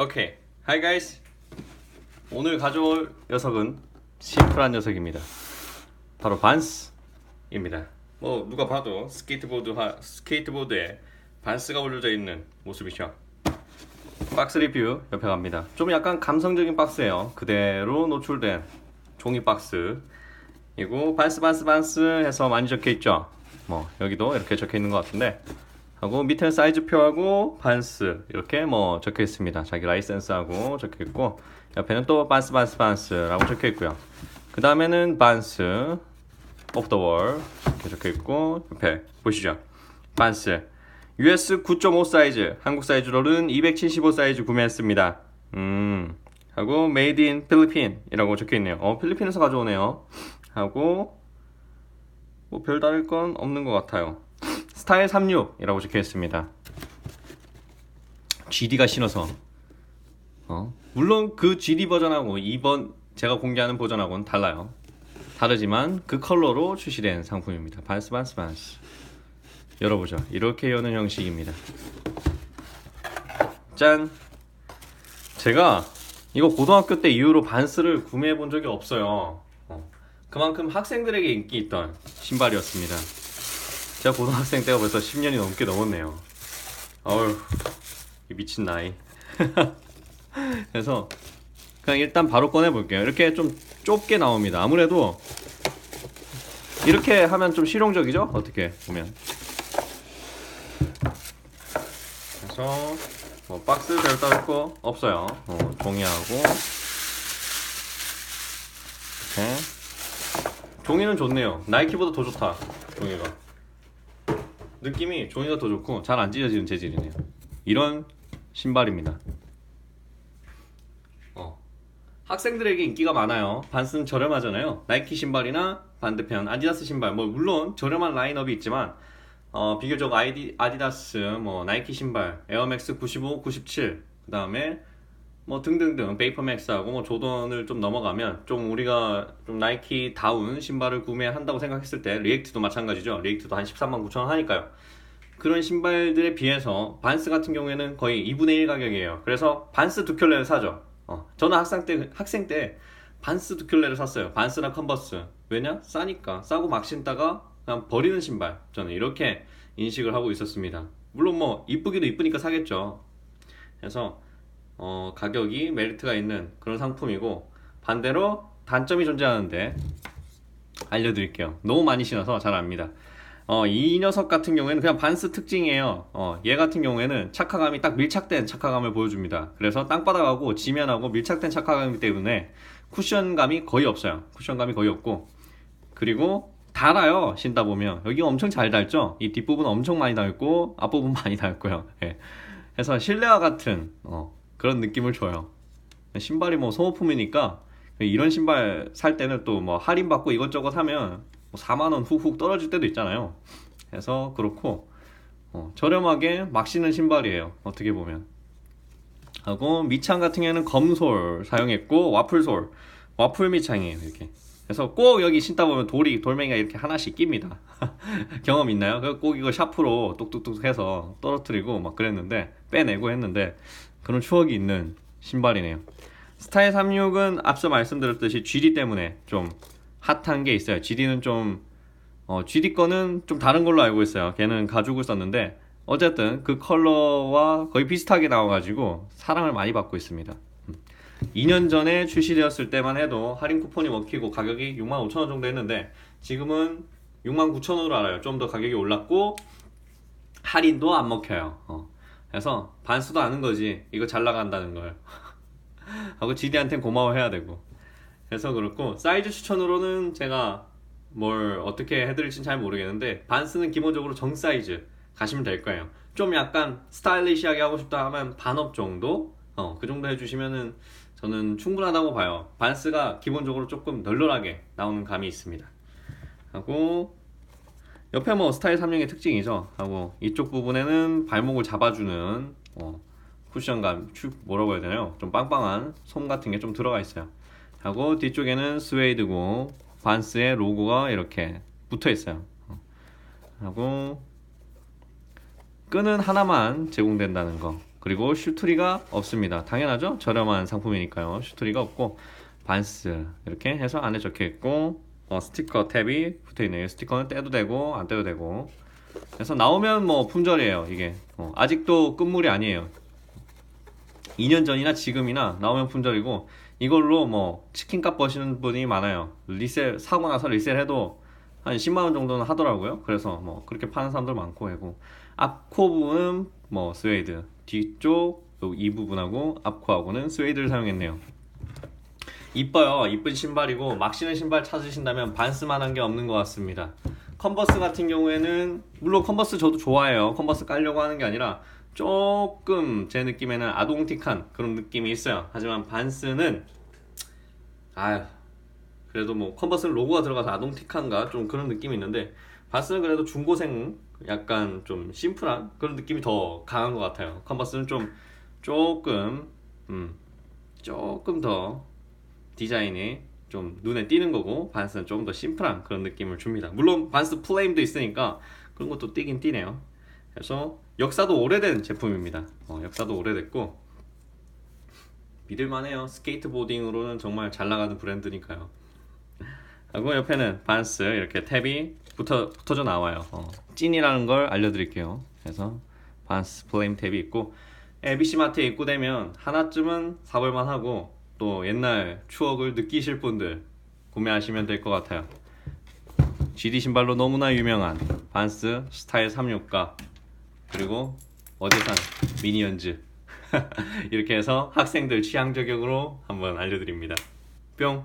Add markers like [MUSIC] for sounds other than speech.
오케이. Hi guys. 오늘 가져올 녀석은 심플한 녀석입니다. 바로 반스입니다. 뭐 누가 봐도 스케이트보드 하, 스케이트보드에 반스가 올려져 있는 모습이죠. 박스 리뷰 옆에 갑니다. 좀 약간 감성적인 박스예요. 그대로 노출된 종이 박스. 이고 반스 반스 반스 해서 많이 적혀 있죠. 뭐 여기도 이렇게 적혀 있는 것 같은데 하고 밑에는 사이즈표하고 반스 이렇게 뭐 적혀 있습니다. 자기 라이센스하고 적혀 있고 옆에는 또 반스 반스 반스라고 적혀 있고요. 그 다음에는 반스 오프 더 월 이렇게 적혀 있고 옆에 보시죠. 반스 US 9.5 사이즈 한국 사이즈로는 275 사이즈 구매했습니다. 음 하고 메이드 인 필리핀이라고 적혀 있네요. 어 필리핀에서 가져오네요. 하고 뭐 별다를 건 없는 것 같아요. 스타일 36이라고 적혀 있습니다. GD가 신어서 어? 물론 그 GD 버전하고 이번 제가 공개하는 버전하고는 달라요. 다르지만 그 컬러로 출시된 상품입니다. 반스 반스 반스. 열어보죠. 이렇게 여는 형식입니다. 짠. 제가 이거 고등학교 때 이후로 반스를 구매해 본 적이 없어요. 어. 그만큼 학생들에게 인기 있던 신발이었습니다. 제가 고등학생 때가 벌써 10년이 넘게 넘었네요. 이 미친 나이. [LAUGHS] 그래서 그냥 일단 바로 꺼내 볼게요. 이렇게 좀 좁게 나옵니다. 아무래도 이렇게 하면 좀 실용적이죠? 어떻게 보면. 그래서 뭐 박스 별다를 거 없어요. 어, 종이하고 이렇게 종이는 좋네요. 나이키보다 더 좋다. 종이가. 느낌이 종이가 더 좋고 잘 안 찢어지는 재질이네요. 이런 신발입니다. 어. 학생들에게 인기가 많아요. 반스는 저렴하잖아요. 나이키 신발이나 반대편 아디다스 신발 뭐 물론 저렴한 라인업이 있지만 어, 비교적 아이디, 아디다스, 뭐 나이키 신발, 에어맥스 95, 97, 그 다음에 뭐 등등등 베이퍼맥스하고 뭐 조던을 좀 넘어가면 좀 우리가 좀 나이키 다운 신발을 구매한다고 생각했을 때 리액트도 마찬가지죠. 리액트도 한 13만 9천 원 하니까요. 그런 신발들에 비해서 반스 같은 경우에는 거의 2분의 1 가격이에요. 그래서 반스 두 켤레를 사죠. 어, 저는 학생 때 학생 때 반스 두 켤레를 샀어요. 반스나 컨버스. 왜냐? 싸니까. 싸고 막 신다가 그냥 버리는 신발. 저는 이렇게 인식을 하고 있었습니다. 물론 뭐 이쁘기도 이쁘니까 사겠죠. 그래서 어, 가격이 메리트가 있는 그런 상품이고 반대로 단점이 존재하는데 알려드릴게요. 너무 많이 신어서 잘 압니다. 어, 이 녀석 같은 경우에는 그냥 반스 특징이에요. 어, 얘 같은 경우에는 착화감이 딱 밀착된 착화감을 보여줍니다. 그래서 땅바닥하고 지면하고 밀착된 착화감이기 때문에 쿠션감이 거의 없어요. 쿠션감이 거의 없고 그리고 달아요. 신다 보면 여기 엄청 잘 달죠. 이 뒷부분 엄청 많이 닳고 앞부분 [LAUGHS] 많이 닳고요. 예. 그래서 실내화 같은 어, 그런 느낌을 줘요. 신발이 뭐 소모품이니까 이런 신발 살 때는 또 뭐 할인 받고 이것저것 하면 뭐 4만 원 훅훅 떨어질 때도 있잖아요. 그래서 그렇고 어, 저렴하게 막 신는 신발이에요. 어떻게 보면. 하고 밑창 같은 경우에는 검솔 사용했고 와플솔, 와플 밑창이에요. 이렇게. 그래서 꼭 여기 신다 보면 돌이 돌멩이가 이렇게 하나씩 낍니다. [LAUGHS] 경험 있나요? 그꼭 이거 샤프로 똑똑똑 해서 떨어뜨리고 막 그랬는데 빼내고 했는데 그런 추억이 있는 신발이네요. 스타일 36은 앞서 말씀드렸듯이 GD 때문에 좀 핫한 게 있어요. GD는 좀 어, GD 거는 좀 다른 걸로 알고 있어요. 걔는 가죽을 썼는데 어쨌든 그 컬러와 거의 비슷하게 나와가지고 사랑을 많이 받고 있습니다. 2년 전에 출시되었을 때만 해도 할인 쿠폰이 먹히고 가격이 6만 5천 원 정도 했는데 지금은 6만 9천 원으로 알아요. 좀 더 가격이 올랐고 할인도 안 먹혀요. 어. 그래서 반수도 아는 거지. 이거 잘 나간다는 걸. [LAUGHS] 하고 GD한테는 고마워해야 되고. 그래서 그렇고 사이즈 추천으로는 제가 뭘 어떻게 해드릴지는 잘 모르겠는데 반스는 기본적으로 정 사이즈 가시면 될 거예요. 좀 약간 스타일리시하게 하고 싶다 하면 반업 정도, 어, 그 정도 해주시면은 저는 충분하다고 봐요. 반스가 기본적으로 조금 널널하게 나오는 감이 있습니다. 하고 옆에 뭐 스타일 3령의 특징이죠. 하고 이쪽 부분에는 발목을 잡아주는 어, 쿠션감, 축 뭐라고 해야 되나요? 좀 빵빵한 솜 같은 게 좀 들어가 있어요. 하고 뒤쪽에는 스웨이드고 반스의 로고가 이렇게 붙어 있어요. 어. 하고 끈은 하나만 제공된다는 거. 그리고 슈트리가 없습니다. 당연하죠? 저렴한 상품이니까요. 슈트리가 없고 반스 이렇게 해서 안에 적혀 있고 어, 스티커 탭이 붙어 있네요. 스티커는 떼도 되고 안 떼도 되고. 그래서 나오면 뭐 품절이에요. 이게 어, 아직도 끝물이 아니에요. 2년 전이나 지금이나 나오면 품절이고 이걸로 뭐 치킨값 버시는 분이 많아요. 리셀 사고 나서 리셀해도 한 10만 원 정도는 하더라고요. 그래서 뭐 그렇게 파는 사람들 많고 해고 앞코 부분은 뭐 스웨이드 뒤쪽 요이 부분하고 앞코하고는 스웨이드를 사용했네요. 이뻐요. 이쁜 신발이고 막 신은 신발 찾으신다면 반스만한 게 없는 것 같습니다. 컨버스 같은 경우에는 물론 컨버스 저도 좋아해요. 컨버스 깔려고 하는 게 아니라 조금 제 느낌에는 아동틱한 그런 느낌이 있어요. 하지만 반스는 아유 그래도 뭐 컨버스는 로고가 들어가서 아동틱한가 좀 그런 느낌이 있는데 반스는 그래도 중고생 약간 좀 심플한 그런 느낌이 더 강한 것 같아요. 컨버스는 좀 조금 음 조금 더 디자인이 좀 눈에 띄는 거고 반스는 조금 더 심플한 그런 느낌을 줍니다. 물론 반스 플레임도 있으니까 그런 것도 띄긴 띄네요. 그래서 역사도 오래된 제품입니다. 어, 역사도 오래됐고 믿을만해요. 스케이트보딩으로는 정말 잘 나가는 브랜드니까요. 그리고 옆에는 반스 이렇게 탭이 붙어, 붙어져 나와요. 어, 찐이라는 걸 알려드릴게요. 그래서 반스 플레임 탭이 있고 ABC 마트에 입고되면 하나쯤은 사볼만 하고 또 옛날 추억을 느끼실 분들 구매하시면 될 것 같아요. GD 신발로 너무나 유명한 반스 스타일 36가 그리고 어제산 미니언즈 [LAUGHS] 이렇게 해서 학생들 취향 저격으로 한번 알려드립니다. 뿅